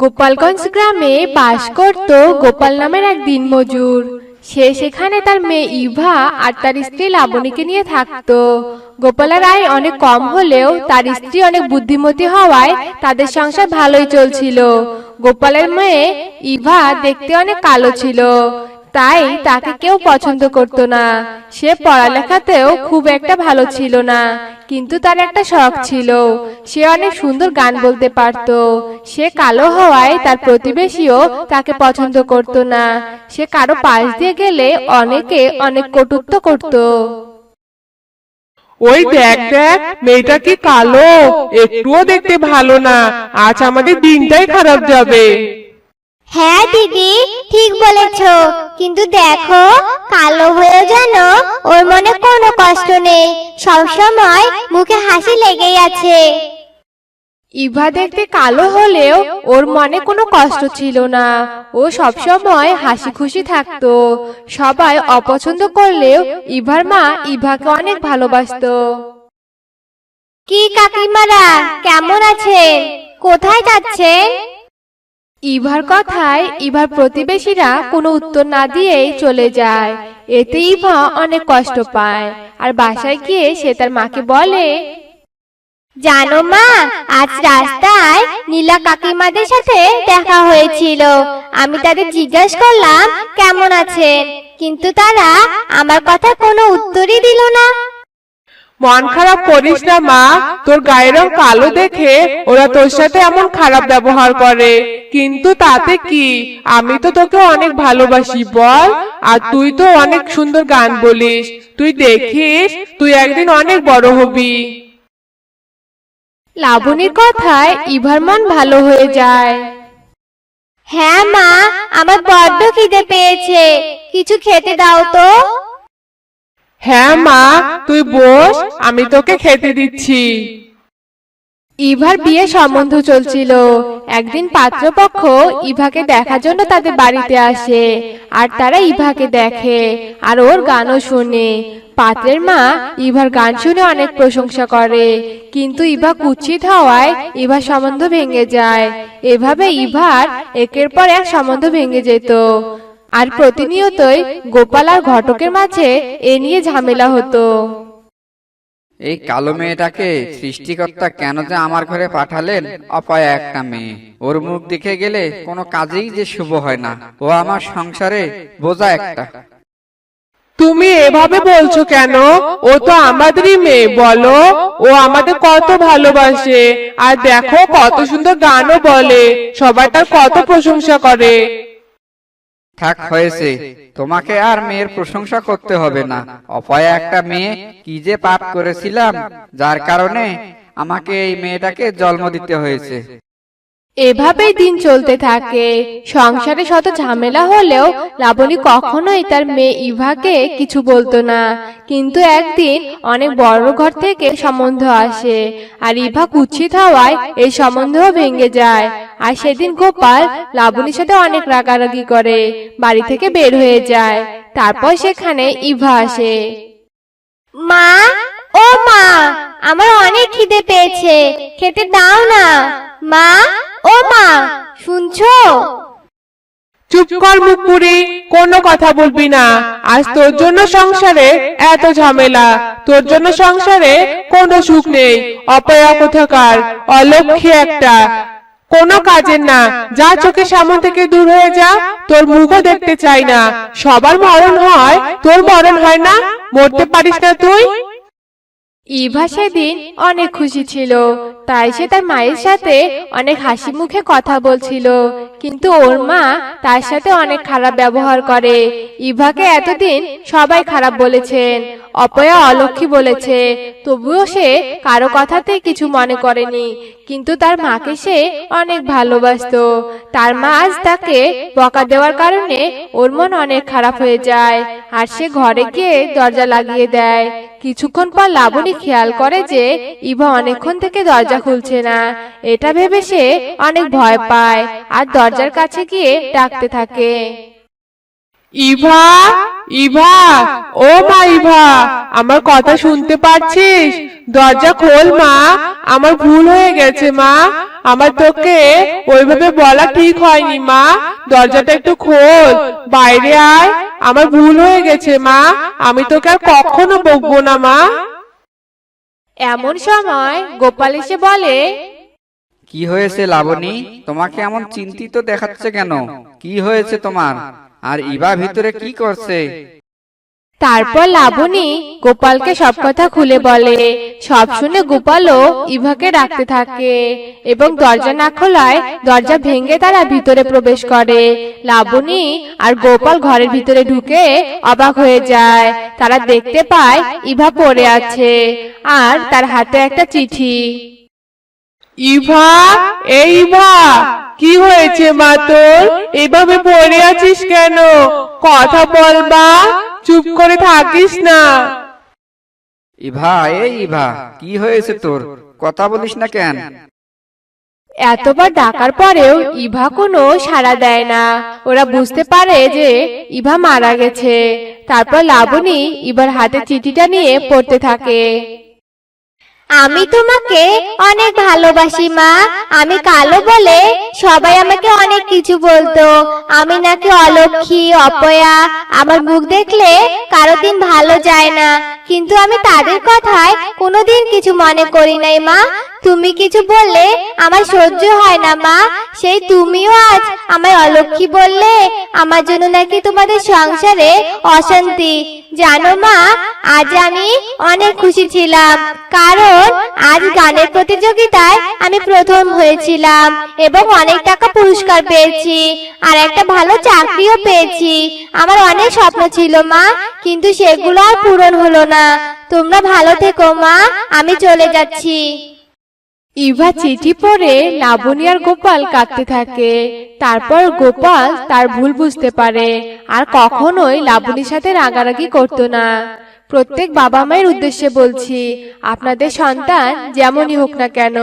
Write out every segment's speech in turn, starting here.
গোপালগঞ্জ গ্রামে বাস করত গোপাল নামের এক দিনমজুর। সে সেখানে তার মেয়ে ইভা আর তার স্ত্রী লাবণীকে নিয়ে থাকতো। গোপালের আয় অনেক কম হলেও তার স্ত্রী অনেক বুদ্ধিমতী হওয়ায় তাদের সংসার ভালোই চলছিল। গোপালের মেয়ে ইভা দেখতে অনেক কালো ছিল। তাই তাকে কেউ পছন্দ করতো না। সে পড়ালেখাতেও খুব একটা ভালো ছিল না, কিন্তু তার একটা শখ ছিল। সে অনেক সুন্দর গান বলতে পারত। সে কালো হওয়ায় তার প্রতিবেশীও তাকে পছন্দ করত না। সে কারও পাশ দিয়ে গেলে অনেকে অনেক কটুত্ব করত। ওই দেখ দেখ, মেয়েটা কি কালো? একটুও দেখতে ভালো না। আজ আমাদের দিনটাই খারাপ যাবে। হ্যাঁ দিদি ঠিক বলেছ। কিন্তু দেখো কালো হয়ে যেন ওর মনে কোনো কষ্ট নেই। সবসময় মুখে হাসি লেগেই আছে। ইভা দেখতে কালো হলেও ওর মনে কোনো কষ্ট ছিল না। ও সবসময় হাসি খুশি থাকতো। সবাই অপছন্দ করলেও ইভার মা ইভাকে অনেক ভালোবাসতো। কি কাকিমারা কেমন আছেন? কোথায় যাচ্ছেন? ইভার কথায় ইভার প্রতিবেশীরা কোনো উত্তর না দিয়েই চলে যায়। এতে ইভা অনেক কষ্ট পায় আর বাসায় গিয়ে সে তার মাকে বলে, জানো মা, আজ রাস্তায় নীলা কাকিমাদের সাথে দেখা হয়েছিল। আমি তাদের জিজ্ঞাসা করলাম, কেমন আছেন? কিন্তু তারা আমার কথা কোনো উত্তরই দিল না। মন খারাপ করিস না মা। তোর গায়ের রং কালো দেখে ওরা তোর সাথে এমন খারাপ ব্যবহার করে। কিন্তু তাতে কি? আমি তো তোকে অনেক ভালোবাসি বল। আর তুই তো অনেক সুন্দর গান বলিস। তুই দেখিস তুই একদিন অনেক বড় হবি। লাবণীর কথায় ইভার মন ভালো হয়ে যায়। হ্যাঁ মা। আমার বড্ড খিদে পেয়েছে। কিছু খেতে দাও তো। হ্যাঁ মা, তুই বস, আমি তোকে খেতে দিচ্ছি। ইভার বিয়ে সম্বন্ধ চলছিল। একদিন পাত্রপক্ষ ইভাকে দেখার জন্য তাদের বাড়িতে আসে, আর তারা ইভাকে দেখে, আর ওর গানও শোনে। পাত্রের মা ইভার গান শুনে অনেক প্রশংসা করে, কিন্তু ইভা কুচ্ছিত হওয়ায় ইভার সম্বন্ধ ভেঙে যায়। এভাবে ইভার একের পর এক সম্বন্ধ ভেঙে যেত। আর প্রতিনিয়তই গোপাল আর ঘটকের মাঝে এ নিয়ে ঝামেলা হতো। এই কালো মেয়েটাকে সৃষ্টিকর্তা কেন যে আমার ঘরে পাঠালেন? অপায় একটা মেয়ে ওর মুখ দেখে গেলে কোনো কাজেই যে শুভ হয় না। ও আমার সংসারে বোঝা একটা। তুমি এভাবে বলছো কেন? ও তো আমাদেরই মেয়ে বলো। ও আমাদের কত ভালোবাসে। আর দেখো কত সুন্দর গানও বলে। সবাই তার কত প্রশংসা করে। থাক হয়েছে। তোমাকে আর মেয়ের প্রশংসা করতে হবে না। অপায় একটা মেয়ে কি যে পাপ করেছিলাম, যার কারণে আমাকে এই মেয়েটাকে জন্ম দিতে হয়েছে। এভাবেই দিন চলতে থাকে। সংসারে শত ঝামেলা হলেও লাবণী কখনোই তার মেয়ে ইভাকে কিছু বলতো না। কিন্তু একদিন অনেক বড় ঘর থেকে সম্বন্ধ আসে আর ইভা কুচ্ছিত হওয়ায় এই সম্বন্ধও ভেঙে যায়। আর সেদিন গোপাল লাবণীর সাথে অনেক রাগারাগি করে, বাড়ি থেকে বের হয়ে যায়। তারপর সেখানে ইভা আসে। মা, ও মা, আমার অনেক খিদে পেয়েছে, খেতে দাও না। মা ও মা, শুনছো? চুপ কর মুখ পুরি কোনো কথা বলবি না। আজ তোর জন্য সংসারে এত ঝামেলা। তোর জন্য সংসারে কোনো সুখ নেই। অপয়া কোথাকার? অলক্ষী একটা। কোনো কাজের না। যা চোখে সামনে থেকে দূর হয়ে যা, তোর মুখও দেখতে চাই না। সবার মরণ হয়, তোর মরণ হয় না। মরতে পারিস না তুই? ইভা সেদিন অনেক খুশি ছিল। তাই সে তার মায়ের সাথে অনেক হাসি মুখে কথা বলছিল। কিন্তু ওর মা তার সাথে অনেক খারাপ ব্যবহার করে। ইভাকে এতদিন সবাই খারাপ বলেছেন। অপয়া অলক্ষী বলেছে, তবুও সে কারও কথাতে কিছু মনে করেনি, কিন্তু তার মাকে সে অনেক ভালোবাসতো। তার মা আজ তাকে বকা দেওয়ার কারণে ওর মন অনেক খারাপ হয়ে যায়, আর সে ঘরে গিয়ে দরজা লাগিয়ে দেয়। কিছুক্ষণ পর লাবণী খেয়াল করে যে ইভা অনেকক্ষণ থেকে দরজা খুলছে না। এটা ভেবে সে অনেক ভয় পায়, আর দরজার কাছে গিয়ে ডাকতে থাকে। ইভা ইভা ও মা ইভা আমার কথা শুনতে পারছিস দরজা খোল মা আমার ভুল হয়ে গেছে মা আমার তোকে ওইভাবে বলা ঠিক হয়নি মা দরজাটা একটু খোল বাইরে আয় আমার ভুল হয়ে গেছে মা আমি তোকে আর কখনো বকবো না মা। এমন সময় গোপাল এসে বলে কি হয়েছে লাবণী? তোমাকে এমন চিন্তিত দেখাচ্ছে কেন? কি হয়েছে তোমার? আর ইবা ভিতরে কি করছে? তারপর লাবণী গোপালকে সব কথা খুলে বলে সব শুনে গোপালও ইভাকে ডাকতে থাকে এবং দরজা না খোলায় দরজা ভেঙে তারা ভিতরে প্রবেশ করে। লাবণী আর গোপাল ঘরের ভিতরে ঢুকে অবাক হয়ে যায়। তারা দেখতে পায় ইভা পড়ে আছে আর তার হাতে একটা চিঠি। ইভা এই ইভা! কি হয়েছে মা তোর? এভাবে পড়ে আছিস কেন? কথা বলবা চুপ করে থাকিস না। ইভা এই ইভা কি হয়েছে তোর? কথা বলিস না কেন? এতবার ডাকার পরেও ইভা কোনো সাড়া দেয় না। ওরা বুঝতে পারে যে ইভা মারা গেছে। তারপর লাবণী ইভার হাতে চিঠিটা নিয়ে পড়তে থাকে। আমি তোমাকে অনেক ভালোবাসি, মা। আমি কালো বলে সবাই আমাকে অনেক কিছু বলতো। আমি নাকি অলক্ষী, অপয়া। আমার মুখ দেখলে কারও দিন ভালো যায় না। কিন্তু আমি তাদের কথায় কোনোদিন কিছু মনে করি নাই, মা। তুমি কিছু বললে আমার সহ্য হয় না, মা। সেই তুমিও আজ আমায় অলক্ষী বললে, আমার জন্য নাকি তোমাদের সংসারে অশান্তি। জানো, মা, আজ আমি অনেক খুশি ছিলাম, কারণ আজ গানের প্রতিযোগিতায় আমি প্রথম হয়েছিলাম এবং অনেক টাকা পুরস্কার পেয়েছি আর একটা ভালো চাকরিও পেয়েছি। আমার অনেক স্বপ্ন ছিল, মা, কিন্তু সেগুলো আর পূরণ হলো না। তোমরা ভালো থেকো, মা, আমি চলে যাচ্ছি। ইভা চিঠি পড়ে লাবণী আর গোপাল কাঁদতে থাকে। তারপর গোপাল তার ভুল বুঝতে পারে, আর কখনোই লাবণীর সাথে রাগারাগি করতো না। প্রত্যেক বাবা মায়ের উদ্দেশ্যে বলছি, আপনাদের সন্তান যেমনই হোক না কেন,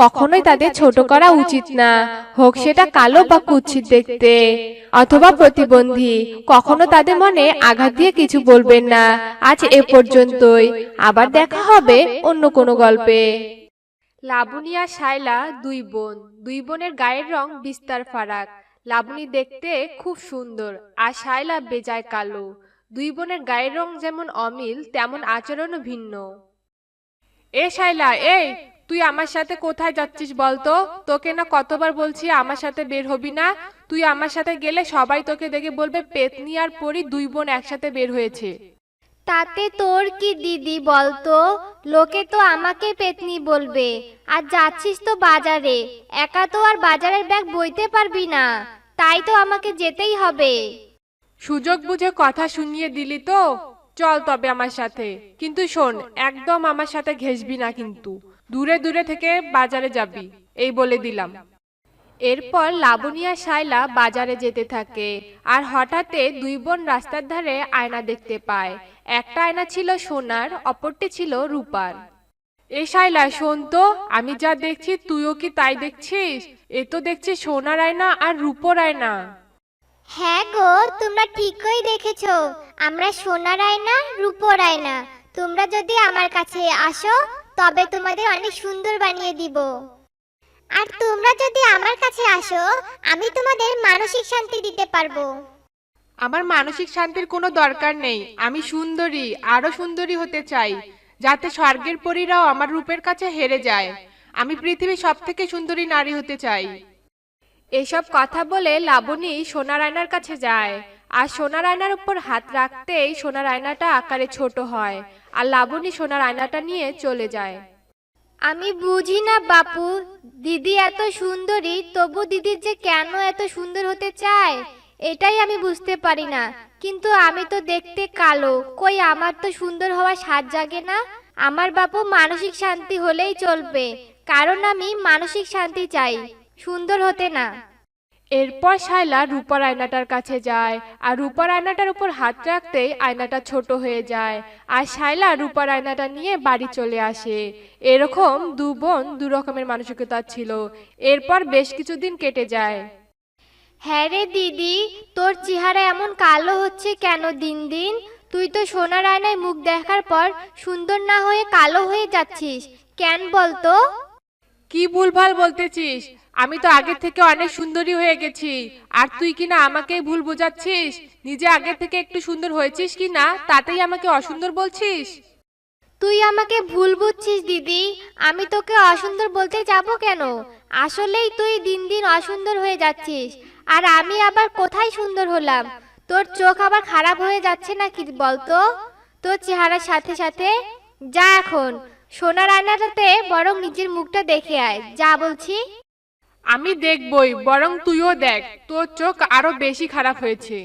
কখনোই তাদের ছোট করা উচিত না, হোক সেটা কালো বা কুৎসিত দেখতে। অথবা প্রতিবন্ধী, কখনো তাদের মনে আঘাত দিয়ে কিছু বলবেন না, আজ এ পর্যন্তই, আবার দেখা হবে অন্য কোনো গল্পে। আর শায়লা দুই বোন। দুই বোনের গায়ের রং বিস্তার ফারাক। লাবণী দেখতে খুব সুন্দর আর শায়লা বেজায় কালো। দুই বোনের গায়ের রং যেমন অমিল, তেমন আচরণও ভিন্ন। এ শায়লা এই, তুই আমার সাথে কোথায় যাচ্ছিস বলতো? তোকে না কতবার বলছি আমার সাথে বের হবি না? তুই আমার সাথে গেলে সবাই তোকে দেখে বলবে, পেতনি আর পরি দুই বোন একসাথে বের হয়েছে। তাতে তোর কি দিদি বলতো? লোকে তো আমাকে পেতনি বলবে। আর যাচ্ছিস তো বাজারে। একা তো আর বাজারের ব্যাগ বইতে পারবি না। তাই তো আমাকে যেতেই হবে। সুযোগ বুঝে কথা শুনিয়ে দিলি তো? চল তবে আমার সাথে। কিন্তু শোন, একদম আমার সাথে ঘেসবি না কিন্তু। দূরে দূরে থেকে বাজারে যাবি। এই বলে দিলাম। এরপর আর শায়লা বাজারে যেতে থাকে আর হঠাৎে দুই বোন রাস্তার ধারে আয়না দেখতে পায়। একটা আয়না ছিল সোনার, অপরটি ছিল রূপার। এ শায়লা, শোন তো, আমি যা দেখছি তুইও কি তাই দেখছিস? এ তো দেখছি সোনার আয়না আর রূপোর আয়না। হ্যাঁ গো, তোমরা ঠিকই দেখেছ। আমরা সোনার আয়না, রূপোর আয়না। তোমরা যদি আমার কাছে আসো, তবে তোমাদের অনেক সুন্দর বানিয়ে দিব। আর তোমরা যদি আমার কাছে আসো আমি তোমাদের মানসিক শান্তি দিতে পারব। আমার মানসিক শান্তির কোনো দরকার নেই। আমি সুন্দরী আরও সুন্দরী হতে চাই যাতে স্বর্গের পরীরাও আমার রূপের কাছে হেরে যায়। আমি পৃথিবীর সব থেকে সুন্দরী নারী হতে চাই। এসব কথা বলে লাবণী সোনার আয়নার কাছে যায়। আর সোনার আয়নার উপর হাত রাখতেই সোনার আয়নাটা আকারে ছোট হয়। আর লাবণী সোনার আয়নাটা নিয়ে চলে যায়। আমি বুঝি না, বাপু। দিদি এত সুন্দরী, তবু দিদির যে কেন এত সুন্দর হতে চায়, এটাই আমি বুঝতে পারি না। কিন্তু আমি তো দেখতে কালো। কই আমার তো সুন্দর হওয়া সাজ জাগে না? আমার বাপু মানসিক শান্তি হলেই চলবে। কারণ আমি মানসিক শান্তি চাই। সুন্দর হতে না। এরপর শায়লা রূপার আয়নাটার কাছে যায় আর রূপার আয়নাটার উপর হাত রাখতেই আয়নাটা ছোট হয়ে যায় আর শায়লা রূপার আয়নাটা নিয়ে বাড়ি চলে আসে। এরকম দু বোন দু রকমের মানসিকতা ছিল। এরপর বেশ কিছুদিন কেটে যায়। হ্যাঁ রে দিদি তোর চেহারা এমন কালো হচ্ছে কেন দিন দিন? তুই তো সোনার আয়নায় মুখ দেখার পর সুন্দর না হয়ে কালো হয়ে যাচ্ছিস। কেন বলতো? কি ভুলভাল বলতেছিস? আমি তো আগে থেকে অনেক সুন্দরী হয়ে গেছি। আর তুই কিনা আমাকেই ভুল বোঝাচ্ছিস? নিজে আগে থেকে একটু সুন্দর হয়েছিস কি না? তাতেই আমাকে অসুন্দর বলছিস? তুই আমাকে ভুল বুঝছিস, দিদি। আমি তোকে অসুন্দর বলতে যাব কেন? আসলেই তুই দিন দিন অসুন্দর হয়ে যাচ্ছিস। আর আমি আবার কোথায় সুন্দর হলাম? তোর চোখ আবার খারাপ হয়ে যাচ্ছে না কি বলতো? তোর চেহারার সাথে সাথে যা এখন। সোনার আয়নাটাতে বরং নিজের মুখটা দেখে আয়। যা বলছি। আমি দেখবই বরং তুইও দেখ তোর চোখ আরও বেশি খারাপ হয়েছে।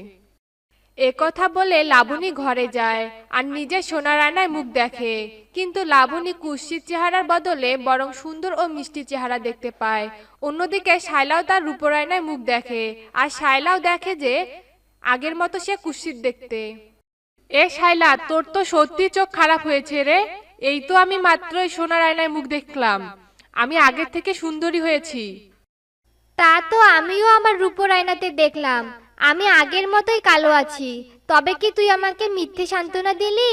এ কথা বলে লাবণী ঘরে যায় আর নিজের সোনার আয়নায় মুখ দেখে। কিন্তু লাবণী কুৎসিত চেহারার বদলে বরং সুন্দর ও মিষ্টি চেহারা দেখতে পায়। অন্যদিকে শায়লাও তার রূপর আয়নায় মুখ দেখে আর শায়লাও দেখে যে আগের মতো সে কুৎসিত দেখতে। এ শায়লা তোর তো সত্যি চোখ খারাপ হয়েছে রে? এই তো আমি মাত্রই সোনার আয়নায় মুখ দেখলাম। আমি আগের থেকে সুন্দরী হয়েছি। তা তো আমিও আমার রূপর আয়নাতে দেখলাম। আমি আগের মতোই কালো আছি। তবে কি তুই আমাকে মিথ্যে সান্ত্বনা দিলি?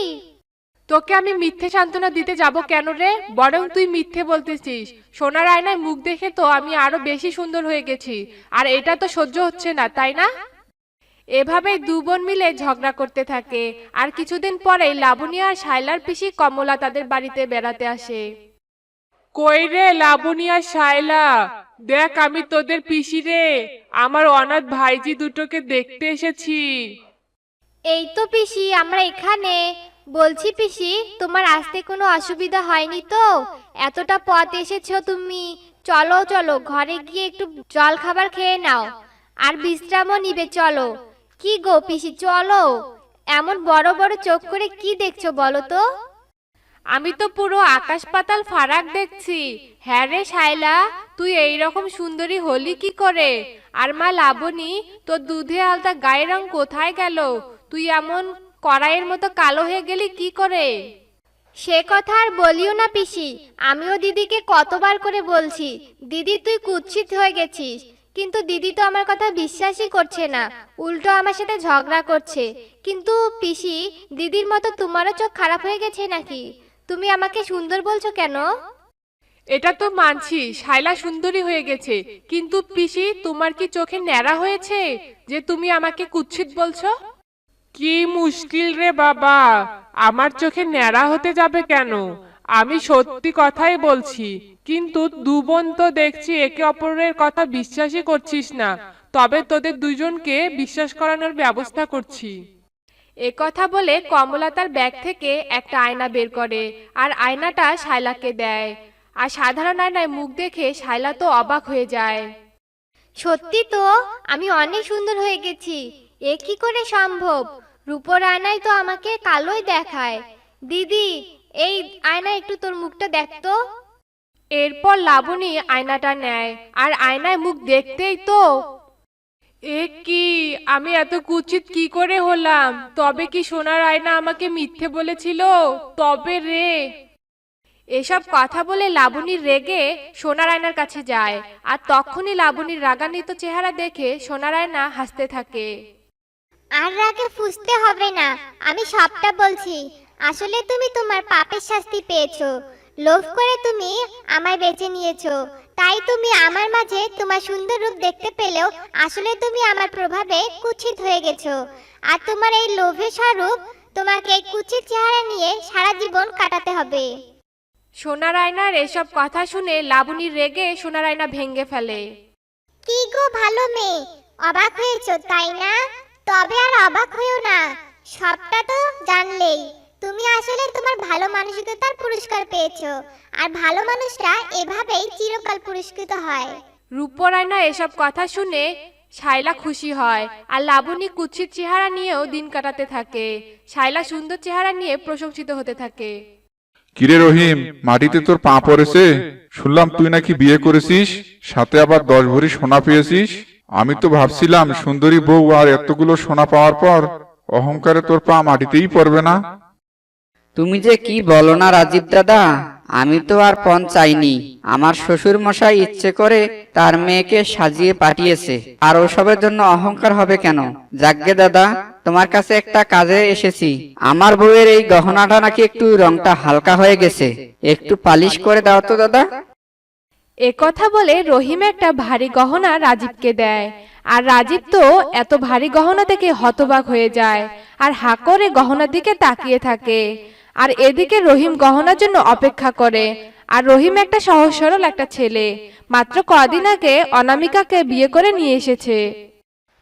তোকে আমি মিথ্যে সান্ত্বনা দিতে যাব কেন রে? বরং তুই মিথ্যে বলতেছিস। সোনার আয়নায় মুখ দেখে তো আমি আরও বেশি সুন্দর হয়ে গেছি। আর এটা তো সহ্য হচ্ছে না তাই না? এভাবে দু বোন মিলে ঝগড়া করতে থাকে। আর কিছুদিন পরেই লাবণী আর শায়লার পিসি কমলা তাদের বাড়িতে বেড়াতে আসে। কই রে লাবণী আর শায়লা? দেখ আমি তোদের পিসি রে। আমার অনাথ ভাইজি দুটোকে দেখতে এসেছি। এই তো পিসি, আমরা এখানে। বলছি পিসি, তোমার আসতে কোনো অসুবিধা হয়নি তো? এতটা পথ এসেছ তুমি। চলো চলো, ঘরে গিয়ে একটু জল খাবার খেয়ে নাও। আর বিশ্রামও নিবে, চলো। কি গো পিসি, চলো। এমন বড় বড় চোখ করে কি দেখছ বলো তো? আমি তো পুরো আকাশ পাতাল ফারাক দেখছি। হ্যাঁ রে শায়লা তুই এই রকম সুন্দরী হলি কি করে? আর মা লাবণী, তোর দুধে আলতা গায়ের রং কোথায় গেল? তুই এমন কড়াইয়ের মতো কালো হয়ে গেলি কি করে? সে কথা আর বলিও না পিসি, আমিও দিদিকে কতবার করে বলছি, দিদি তুই কুৎসিত হয়ে গেছিস, কিন্তু দিদি তো আমার কথা বিশ্বাসই করছে না, উল্টো আমার সাথে ঝগড়া করছে, কিন্তু পিসি, দিদির মতো তোমারও চোখ খারাপ হয়ে গেছে নাকি? তুমি আমাকে সুন্দর বলছো কেন? এটা তো মানছি শায়লা সুন্দরী হয়ে গেছে। কিন্তু পিসি তোমার কি চোখে ন্যাড়া হয়েছে যে তুমি আমাকে কুৎসিত বলছো? কি মুশকিল রে বাবা। আমার চোখে ন্যাড়া হতে যাবে কেন? আমি সত্যি কথাই বলছি কিন্তু দু বোন তো দেখছি একে অপরের কথা বিশ্বাসই করছিস না। তবে তোদের দুজনকে বিশ্বাস করানোর ব্যবস্থা করছি। এ কথা বলে কমলা তার ব্যাগ থেকে একটা আয়না বের করে আর আয়নাটা শায়লাকে দেয়। আর সাধারণ আয়নায় মুখ দেখে শায়লা তো অবাক হয়ে যায়। সত্যি তো আমি অনেক সুন্দর হয়ে গেছি। এ কি করে সম্ভব? রূপর আয়নায় তো আমাকে কালোই দেখায়। দিদি এই আয়নায় একটু তোর মুখটা দেখতো এরপর লাবণী আয়নাটা নেয়। আর আয়নায় মুখ দেখতেই তো এ কি? আমি এত কুচিত কি করে হলাম? তবে কি সোনার আয়না আমাকে মিথ্যে বলেছিল? তবে রে। এসব কথা বলে লাবণী রেগে সোনার আয়নার কাছে যায়, আর তখনই লাবণীর রাগান্বিত চেহারা দেখে সোনার আয়না হাসতে থাকে। আর রাগে ফুসতে হবে না, আমি সবটা বলছি। আসলে তুমি তোমার পাপের শাস্তি পেয়েছ। লোভ করে তুমি আমায় বেছে নিয়েছো। তাই তুমি আমার মাঝে তোমার সুন্দর রূপ দেখতে পেলেও আসলে তুমি আমার প্রভাবে কুচিত হয়ে গেছো। আর তোমার এই লোভের স্বরূপ তোমাকে এই কুচিত চেহারা নিয়ে সারা জীবন কাটাতে হবে। সোনার আয়নার এসব কথা শুনে লাবণী রেগে সোনার আয়না ভেঙে ফেলে। কি গো ভালো মেয়ে অবাক হয়েছো তাই না? তবে আর অবাক হয়েও না সবটা তো জানলেই। তুমি আসলে তোমার ভালো মানসিকতার পুরস্কার পেয়েছ আর ভালো মানুষরা এভাবেই চিরকাল পুরস্কৃত হয়। রূপর আয়না এসব কথা শুনে শায়লা খুশি হয় আর লাবণী কুৎসিত চেহারা নিয়েও দিন কাটাতে থাকে। শায়লা সুন্দর চেহারা নিয়ে প্রশংসিত হতে থাকে। কিরে রহিম মাটিতে তোর পা পড়েছে? শুনলাম তুই নাকি বিয়ে করেছিস সাথে আবার দশ ভরি সোনা পেয়েছিস। আমি তো ভাবছিলাম সুন্দরী বউ আর এতগুলো সোনা পাওয়ার পর অহংকারে তোর পা মাটিতেই পড়বে না। তুমি যে কি বলো না রাজীব দাদা? আমি তো আর পণ চাইনি। আমার শ্বশুর মশাই ইচ্ছে করে তার মেয়েকে সাজিয়ে পাঠিয়েছে। আর ওসবের জন্য অহংকার হবে কেন? যাগ্গে দাদা, তোমার কাছে একটা কাজে এসেছি। আমার বউয়ের এই গহনাটা নাকি একটু রংটা হালকা হয়ে গেছে। একটু পালিশ করে দাও তো দাদা। এ কথা বলে রহিম একটা ভারী গহনা রাজীবকে দেয়। আর রাজীব তো এত ভারী গহনা থেকে হতবাক হয়ে যায়। আর হা করে গহনার দিকে তাকিয়ে থাকে। আর এদিকে রহিম গহনার জন্য অপেক্ষা করে। আর রহিম একটা সহজ সরল একটা ছেলে। মাত্র কদিন আগে অনামিকাকে বিয়ে করে নিয়ে এসেছে।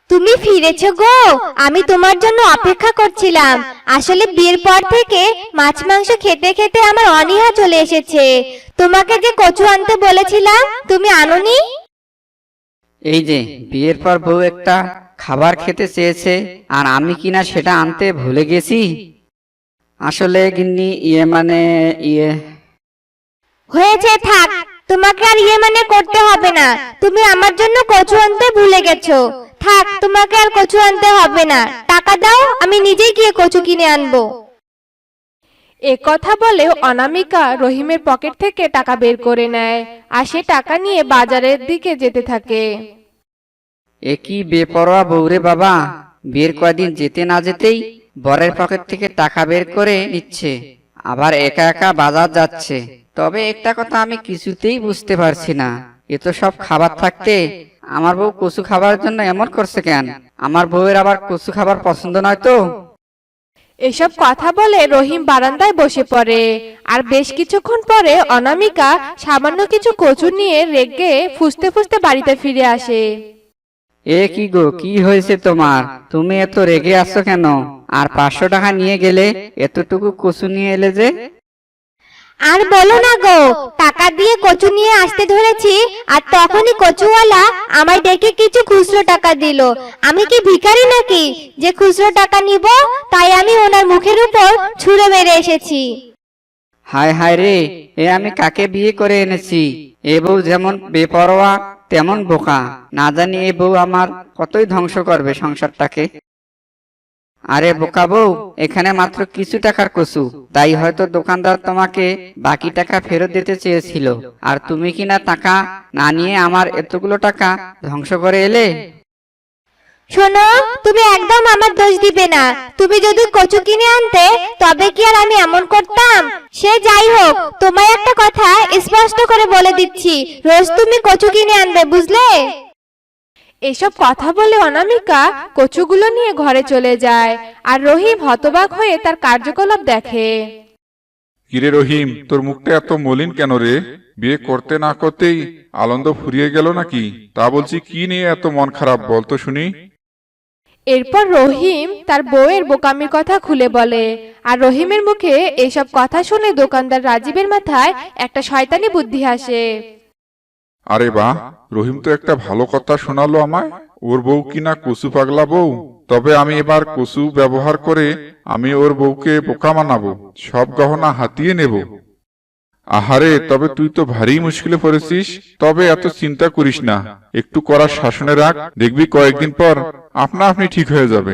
তুমি ফিরেছো গো? আমি তোমার জন্য অপেক্ষা করছিলাম। আসলে বিয়ের পর থেকে মাছ মাংস খেতে খেতে আমার অনীহা চলে এসেছে। তোমাকে যে কচু আনতে বলেছিলাম তুমি আনোনি? এই যে বিয়ের পর বউ একটা খাবার খেতে চেয়েছে আর আমি কিনা সেটা আনতে ভুলে গেছি? আসলে গিন্নি ইয়ে মানে ইয়ে। হয়েছে থাক। তোমাকে আর ইয়ে মানে করতে হবে না। তুমি আমার জন্য কচু আনতে ভুলে গেছো। থাক তোমাকে আর কচু আনতে হবে না। টাকা দাও আমি নিজেই গিয়ে কচু কিনে আনব। এ কথা বলে অনামিকা রহিমের পকেট থেকে টাকা বের করে নেয় আর সে টাকা নিয়ে বাজারের দিকে যেতে থাকে। এ কি বেপরোয়া বউরে বাবা। বের কয়দিন যেতে না যেতেই বরের পকেট থেকে টাকা বের করে নিচ্ছে, আবার একা একা বাজার যাচ্ছে। তবে একটা কথা আমি কিছুতেই বুঝতে পারছি না। এ তো সব খাবার থাকতে আমার বউ কচু খাবারের জন্য এমন করছে কেন? আমার বউয়ের আবার কচু খাবার পছন্দ নয় তো? এসব কথা বলে রহিম বারান্দায় বসে পড়ে, আর বেশ কিছুক্ষণ পরে অনামিকা সামান্য কিছু কচু নিয়ে রেগে ফুসতে ফুসতে বাড়িতে ফিরে আসে। এ কি গো কি হয়েছে তোমার? তুমি এত রেগে আছো কেন? আর পাঁচশো টাকা নিয়ে গেলে এতটুকু কচু নিয়ে এলে যে? আর বলো না গো টাকা দিয়ে কচু নিয়ে আসতে ধরেছি আর তখনই কচুওয়ালা আমায় ডেকে কিছু খুচরো টাকা দিল। আমি কি ভিখারি নাকি? যে খুচরো টাকা নিব তাই আমি ওনার মুখের উপর ছুঁড়ে মেরে এসেছি। হায় হায় রে এ আমি কাকে বিয়ে করে এনেছি? এ বউ যেমন বেপরোয়া তেমন বোকা। না জানি এ বউ আমার কতই ধ্বংস করবে সংসারটাকে। আরে বোকা বউ, এখানে মাত্র কিছু টাকার কচু। তাই হয়তো দোকানদার তোমাকে বাকি টাকা ফেরত দিতে চেয়েছিল। আর তুমি কিনা টাকা না নিয়ে আমার এতগুলো টাকা ধ্বংস করে এলে? শোনো তুমি একদম আমার দোষ দিবে না। তুমি যদি কচু কিনে আনতে তবে কি আর আমি এমন করতাম? সে যাই হোক তোমায় একটা কথা স্পষ্ট করে বলে দিচ্ছি। রোজ তুমি কচু কিনে আনবে বুঝলে? এসব কথা বলে অনামিকা কচুগুলো নিয়ে ঘরে চলে যায় আর রহিম হতবাক হয়ে তার কার্যকলাপ দেখে। কিরে রহিম তোর মুখটা এত মলিন কেন রে? বিয়ে করতে না করতেই আনন্দ ফুরিয়ে গেল নাকি? তা বলছি কি নিয়ে এত মন খারাপ বলতো শুনি? এরপর রহিম তার বউয়ের বোকামির কথা খুলে বলে। আর রহিমের মুখে এসব কথা শুনে দোকানদার রাজীবের মাথায় একটা শয়তানি বুদ্ধি আসে। আরে বাহ, রহিম তো একটা ভালো কথা শোনালো আমায়। ওর বউ কিনা কচু পাগলা বউ? তবে আমি এবার কচু ব্যবহার করে আমি ওর বউকে বোকা মানাবো, সব গহনা হাতিয়ে নেব। আহারে, তবে তুই তো ভারী মুশকিলে পড়েছিস। তবে এত চিন্তা করিস না। একটু করার শাসনে রাখ, দেখবি কয়েকদিন পর আপনা আপনি ঠিক হয়ে যাবে।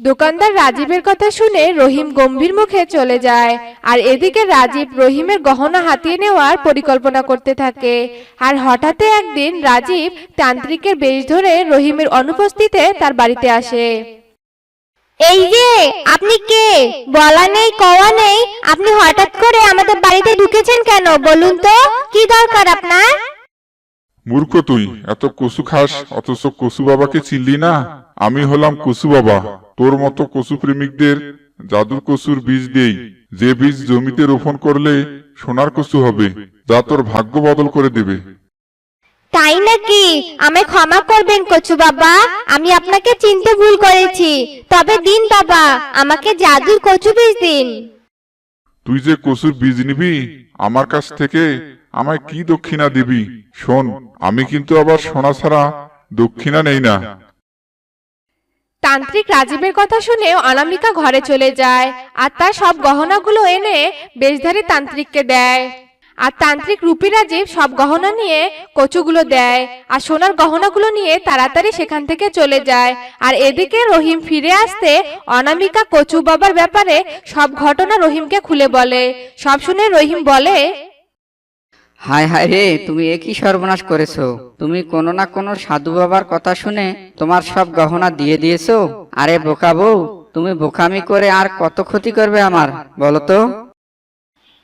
দোকানদার রাজীবের কথা শুনে রহিম গম্ভীর মুখে চলে যায় আর এদিকে রাজীব রহিমের গহনা হাতিয়ে নেওয়ার পরিকল্পনা করতে থাকে। আর হঠাৎ একদিন রাজীব তান্ত্রিকের বেশ ধরে রহিমের অনুপস্থিতিতে তার বাড়িতে আসে। এই যে আপনি কে? বলা নেই কওয়া নেই আপনি হঠাৎ করে আমাদের বাড়িতে ঢুকেছেন কেন? বলুন তো কি দরকার আপনার? মূর্খ তুই এত কসু খাস অথচ কসু বাবাকে চিনলি না? আমি হলাম কসু বাবা। তোর মতো কসু প্রেমিকদের জাদুর কসুর বীজ দেই। যে বীজ জমিতে রোপণ করলে সোনার কসু হবে যা তোর ভাগ্য বদল করে দেবে। তাই নাকি? আমায় ক্ষমা করবেন কচু বাবা। আমি আপনাকে চিনতে ভুল করেছি। তবে দিন বাবা আমাকে জাদুর কচু বীজ দিন। তুই যে কচুর বীজ নিবি আমার কাছ থেকে আমায় কি দক্ষিণা দিবি? শোন, আমি কিন্তু আবার সোনা ছাড়া দক্ষিণা নেই না। তান্ত্রিক রাজীবের কথা শুনে অনামিকা ঘরে চলে যায় আর তার সব গহনাগুলো এনে বেশধারী তান্ত্রিককে দেয়। আর তান্ত্রিক রূপী রাজীব সব গহনা নিয়ে কচুগুলো দেয় আর সোনার গহনাগুলো নিয়ে তাড়াতাড়ি সেখান থেকে চলে যায়। আর এদিকে রহিম ফিরে আসতে অনামিকা কচু বাবার ব্যাপারে সব ঘটনা রহিমকে খুলে বলে। সব শুনে রহিম বলে, হায় হায় রে, তুমি একই সর্বনাশ করেছ? তুমি কোনো না কোনো সাধু বাবার কথা শুনে তোমার সব গহনা দিয়ে দিয়েছ? আরে বোকা বউ, তুমি বোকামি করে আর কত ক্ষতি করবে আমার, বলো তো?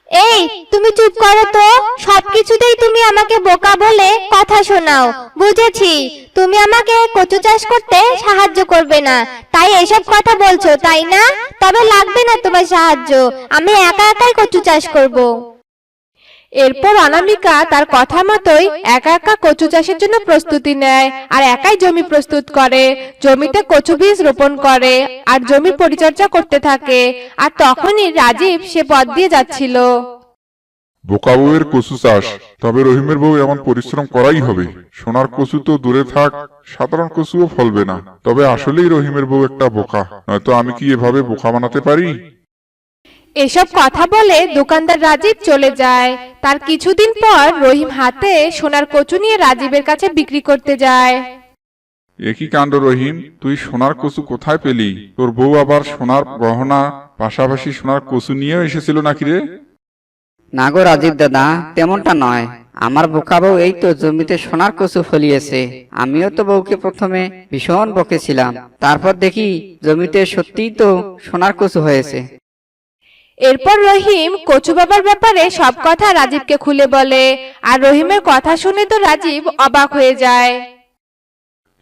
এই, তুমি চুপ করো তো। সবকিছুতেই তুমি আমাকে বোকা বলে কথা শোনাও। বুঝেছি, তুমি আমাকে কচু চাষ করতে সাহায্য করবে না। তাই এসব কথা বলছো, তাই না? তবে লাগবে না তোমার সাহায্য। আমি একা একাই কচু চাষ করব। এরপর অনামিকা তার কথা মতোই একা একা কচু চাষের জন্য প্রস্তুতি নেয় আর একাই জমি প্রস্তুত করে। জমিতে কচু বীজ রোপণ করে আর জমি পরিচর্যা করতে থাকে। আর তখনই রাজীব সে পথ দিয়ে যাচ্ছিল। বোকা বউয়ের কচু চাষ। তবে রহিমের বউ এমন পরিশ্রম করাই হবে। সোনার কচু তো দূরে থাক সাধারণ কচুও ফলবে না। তবে আসলেই রহিমের বউ একটা বোকা। নয়তো আমি কি এভাবে বোকা বানাতে পারি? এসব কথা বলে দোকানদার রাজীব চলে যায়। তার কিছুদিন পর রহিম হাতে সোনার কচু নিয়ে রাজীবের কাছে বিক্রি করতে যায়। একই কাণ্ড রহিম তুই সোনার কচু কোথায় পেলি? তোর বউ আবার সোনার গহনা পাশাপাশি সোনার কচু নিয়েও এসেছিল নাকি রে? না গো রাজীব দাদা তেমনটা নয়। আমার বোকা বউ এই তো জমিতে সোনার কচু ফলিয়েছে। আমিও তো বউকে প্রথমে ভীষণ বকেছিলাম। তারপর দেখি জমিতে সত্যিই তো সোনার কচু হয়েছে। এরপর রহিম কচু বাবার ব্যাপারে সব কথা রাজীবকে খুলে বলে আর রহিমের কথা শুনে তো রাজীব অবাক হয়ে যায়।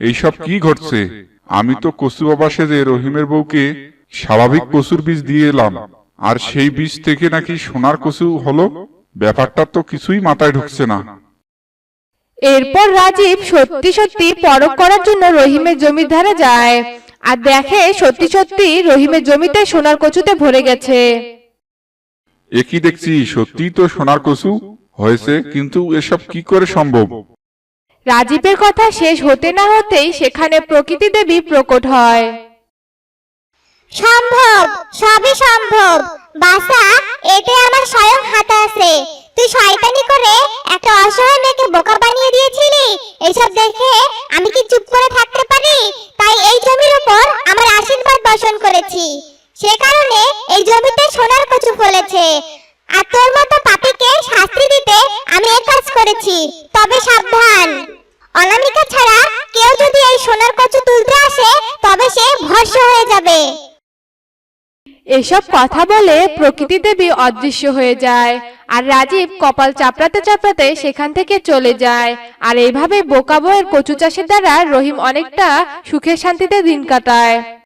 এইসব কি ঘটছে? আমি তো কচু বাবা সেজে রহিমের বউকে স্বাভাবিক কচুর বীজ দিয়ে এলাম। আর সেই বীজ থেকে নাকি সোনার কচু হলো? ব্যাপারটা তো কিছুই মাথায় ঢুকছে না। এরপর রাজীব সত্যি সত্যি পরখ করার জন্য রহিমের জমির ধারে যায় আর দেখে সত্যি সত্যি রহিমের জমিতে সোনার কচুতে ভরে গেছে। একই দেখছি? সত্যিই তো সোনার কচু হয়েছে কিন্তু এসব কি করে সম্ভব? রাজীবের কথা শেষ হতে না হতেই সেখানে প্রকৃতি দেবী প্রকট হয়। সম্ভব সবই সম্ভব। বাসা এতে আমার স্বয়ং হাত আছে। তুই শয়তানি করে একটা অসহায় মেয়েকে বোকা বানিয়ে দিয়েছিলি? এসব দেখে আমি কি চুপ করে থাকতে পারি তাই এই জমির উপর আমার আশীর্বাদ বর্ষণ করেছি সে কারণে এই জমিতে সোনার কচু ফলেছে আর তোর মতো পাপিকে শাস্তি দিতে আমি এ কাজ করেছি তবে সাবধান অনামিকা ছাড়া কেউ যদি এই সোনার কচু তুলতে আসে তবে সে ভস্য হয়ে যাবে এসব কথা বলে প্রকৃতি দেবী অদৃশ্য হয়ে যায়। আর রাজীব কপাল চাপড়াতে চাপড়াতে সেখান থেকে চলে যায়। আর এইভাবে বোকা বয়ের কচু চাষের দ্বারা রহিম অনেকটা সুখে শান্তিতে দিন কাটায়।